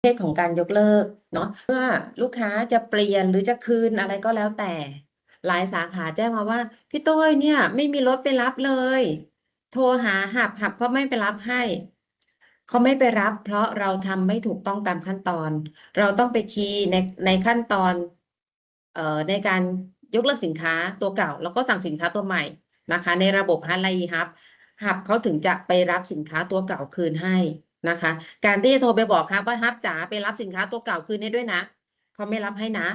เภทของการยกเลิกเนาะเมื่อลูกค้าจะเปลี่ยนหรือจะคืนอะไรก็แล้วแต่ หลายสาขาแจ้งมาว่า พี่ต้อยเนี่ย ไม่มีรถไปรับเลย โทรหาหับหับก็ไม่ไปรับให้เขาไม่ไปรับ เพราะเราทำไม่ถูกต้องตามขั้นตอน เราต้องไปคีย์ในในขั้นตอนเอ่อในการยกเลิกสินค้าตัวเก่า แล้วก็สั่งสินค้าตัวใหม่นะคะ ในระบบฮันไลฮับฮับเขาถึงจะไปรับสินค้าตัวเก่าคืนให้ นะคะ การที่จะโทรไปบอกฮับว่าฮับจ๋าไปรับสินค้าตัวเก่าคืนให้ด้วยนะเขาไม่รับให้นะ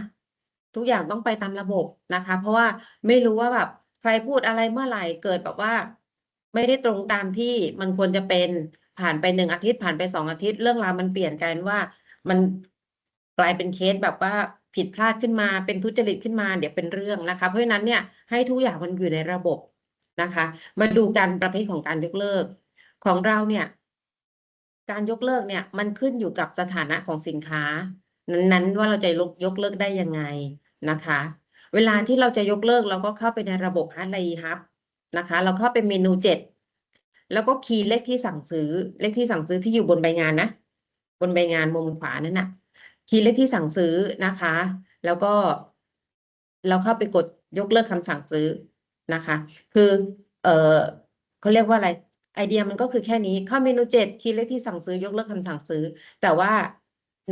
ทุกอย่างต้องไปตามระบบนะคะ เพราะว่าไม่รู้ว่าแบบใครพูดอะไรเมื่อไหร่เกิดแบบว่า ไม่ได้ตรงตามที่มันควรจะเป็นผ่านไปหนึ่งอาทิตย์ผ่านไปสองอาทิตย์เรื่องราวมันเปลี่ยนกลายเป็นว่ามันกลายเป็นเคสแบบว่าผิดพลาดขึ้นมาเป็นทุจริตขึ้นมาเดี๋ยวเป็นเรื่องนะคะ เพราะฉะนั้นเนี่ยให้ทุกอย่างมันอยู่ในระบบนะคะ มาดูการประเภทของการยกเลิก ของเราเนี่ย การยกเลิกเนี่ย มันขึ้นอยู่กับสถานะของสินค้า นั้นๆ ว่าเราจะยกยกเลิกได้ยังไงนะคะ เวลาที่เราจะยกเลิกเราก็เข้าไปในระบบฮัตไลฮับนะคะ เราเข้าไปเมนูเจ็ดแล้วก็คีย์เลขที่สั่งซื้อเลขที่สั่งซื้อที่อยู่บนใบงานนะ บนใบงานมุมขวานั่นน่ะ คีย์เลขที่สั่งซื้อนะคะ แล้วก็ เราเข้าไปกดยกเลิกคำสั่งซื้อนะคะ คือ เออเขาเรียกว่าอะไร ไอเดียมันก็คือแค่นี้เข้าเมนูเจ็ดคีย์เลขที่สั่งซื้อยกเลิกคำสั่งซื้อ แต่ว่า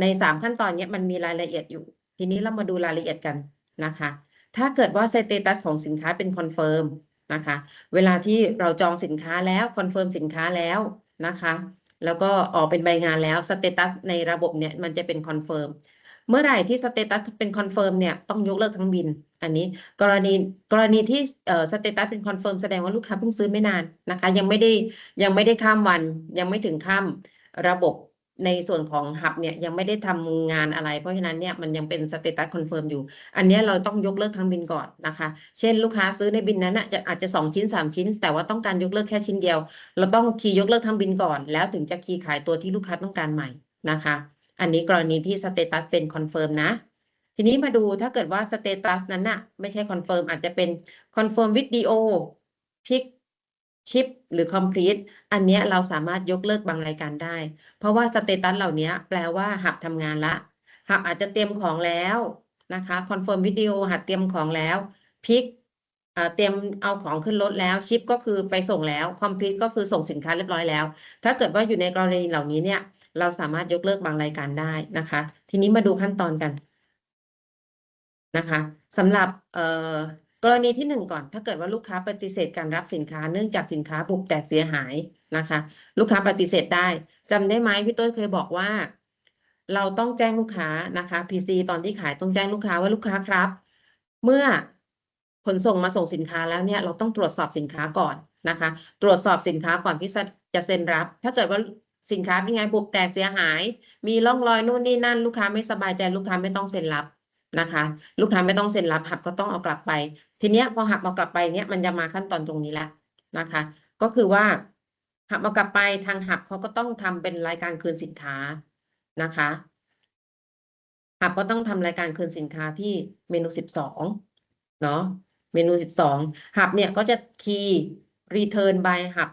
ในสามขั้นตอนเนี้ยมันมีรายละเอียดอยู่ ทีนี้เรามาดูรายละเอียดกันนะคะ ถ้าเกิดว่าสเตตัสของสินค้าเป็นคอนเฟิร์มนะคะ เวลาที่เราจองสินค้าแล้วคอนเฟิร์มสินค้าแล้วนะคะ แล้วก็ออกเป็นใบงานแล้วสเตตัสในระบบเนี่ยมันจะเป็นคอนเฟิร์มเมื่อไหร่ที่สเตตัสเป็นคอนเฟิร์มเนี่ยต้องยกเลิกทั้งบิน อันนี้กรณีกรณีที่เอ่อสเตตัสเป็นคอนเฟิร์มแสดงว่าลูกค้าเพิ่งซื้อไม่นานนะคะ ยังไม่ได้ยังไม่ได้ข้ามวัน ยังไม่ถึงข้ามระบบในส่วนของหับเนี่ยยังไม่ได้ทำงานอะไร เพราะฉะนั้นเนี่ยมันยังเป็นสเตตัสคอนเฟิร์มอยู่ อันนี้เราต้องยกเลิกทั้งบินก่อนนะคะ เช่นลูกค้าซื้อในบินนั้นจะอาจจะสองชิ้นสามชิ้น แต่ว่าต้องการยกเลิกแค่ชิ้นเดียว เราต้องคีย์ยกเลิกทั้งบินก่อน แล้วถึงจะคีย์ขายตัวที่ลูกค้าต้องการใหม่นะคะ อันนี้กรณีที่สเตตัสเป็นคอนเฟิร์มนะ ทีนี้มาดูถ้าเกิดว่าสเตตัสนั้นน่ะ ไม่ใช่คอนเฟิร์มอาจจะเป็นคอนเฟิร์มวิดีโอพิกชิปหรือ complete อันนี้เราสามารถยกเลิกบางรายการได้ เพราะว่าสเตตัสเหล่านี้แปลว่าหับทำงานละหับอาจจะเตรียมของแล้วนะคะคอนเฟิร์มวิดีโอหับเตรียมของแล้วพิกเตรียมเอาของขึ้นรถแล้วชิปก็คือไปส่งแล้ว complete ก็คือส่งสินค้าเรียบร้อยแล้ว ถ้าเกิดว่าอยู่ในกรณีเหล่านี้เนี่ย เราสามารถยกเลิกบางรายการได้นะคะ ทีนี้มาดูขั้นตอนกัน นะคะสำหรับกรณีที่หนึ่งก่อน ถ้าเกิดว่าลูกค้าปฏิเสธการรับสินค้าเนื่องจากสินค้าบุบแตกเสียหายนะคะ ลูกค้าปฏิเสธได้จำได้ไหมพี่ต้นเคยบอกว่า เราต้องแจ้งลูกค้านะคะ PC ตอนที่ขายต้องแจ้งลูกค้าว่าลูกค้าครับ เมื่อขนส่งมาส่งสินค้าแล้วเนี่ยเราต้องตรวจสอบสินค้าก่อนนะคะ ตรวจสอบสินค้าก่อนที่จะเซ็นรับ ถ้าเกิดว่าสินค้าเป็นไงบุบแตกเสียหาย มีร่องรอยนู่นนี่นั่น ลูกค้าไม่สบายใจลูกค้าไม่ต้องเซ็นรับ นะคะ ลูกค้าไม่ต้องเซ็นรับหักก็ต้องเอากลับไป ทีเนี้ยพอหักเอากลับไปเนี่ยมันจะมาขั้นตอนตรงนี้แหละนะคะ ก็คือว่าหักเอากลับไปทางหับเขาก็ต้องทำเป็นรายการคืนสินค้านะคะหับก็ต้องทำรายการคืนสินค้าที่เมนูสิบสองเนาะเมนูสิบสองหับเนี่ยก็จะคีย์ return by หับ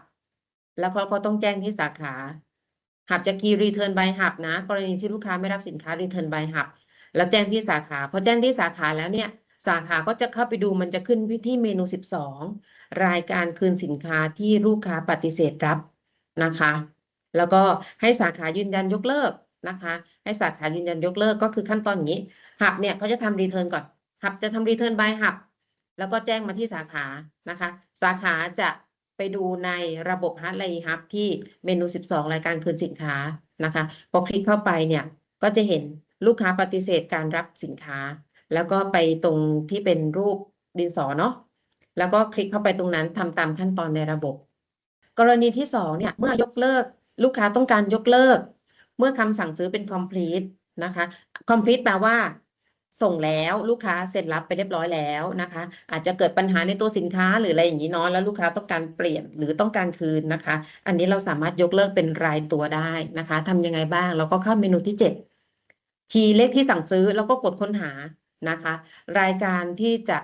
แล้วเขาก็ต้องแจ้งที่สาขาหับจะคีย์ return by หับนะ กรณีที่ลูกค้าไม่รับสินค้า return by หับ แล้วแจ้งที่สาขาพอแจ้งที่สาขาแล้วเนี่ยสาขาก็จะเข้าไปดูมันจะขึ้นที่เมนูสิบสองรายการคืนสินค้าที่ลูกค้าปฏิเสธรับนะคะ แล้วก็ให้สาขายืนยันยกเลิกนะคะ ให้สาขายืนยันยกเลิกก็คือขั้นตอนอย่างนี้หับเนี่ยเขาจะทำรีเทิร์นก่อนหับจะทำรีเทิร์นบายหับแล้วก็แจ้งมาที่สาขานะคะ สาขาจะไปดูในระบบฮัทไลฮับที่เมนู 12 รายการคืนสินค้านะคะ พอคลิกเข้าไปเนี่ยก็จะเห็น ลูกค้าปฏิเสธการรับสินค้า แล้วก็ไปตรงที่เป็นรูปดินสอเนาะแล้วก็คลิกเข้าไปตรงนั้นทำตามขั้นตอนในระบบ กรณีที่สองเนี่ยเมื่อยกเลิก ลูกค้าต้องการยกเลิก เมื่อคำสั่งซื้อเป็น complete นะคะ complete แปลว่า ส่งแล้วลูกค้าเซ็นรับไปเรียบร้อยแล้วนะคะ อาจจะเกิดปัญหาในตัวสินค้าหรืออะไรอย่างนี้เนาะแล้วลูกค้าต้องการเปลี่ยนหรือต้องการคืนนะคะ อันนี้เราสามารถยกเลิกเป็นรายตัวได้นะคะทำยังไงบ้างเราก็เข้าเมนูที่ 7 คีย์เลขที่สั่งซื้อแล้วก็กดค้นหานะคะ รายการที่จะ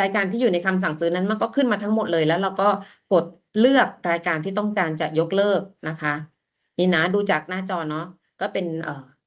รายการที่อยู่ในคำสั่งซื้อนั้นมันก็ขึ้นมาทั้งหมดเลย แล้วเราก็กดเลือกรายการที่ต้องการจะยกเลิกนะคะ นี่นะดูจากหน้าจอเนาะก็เป็นเอ่อ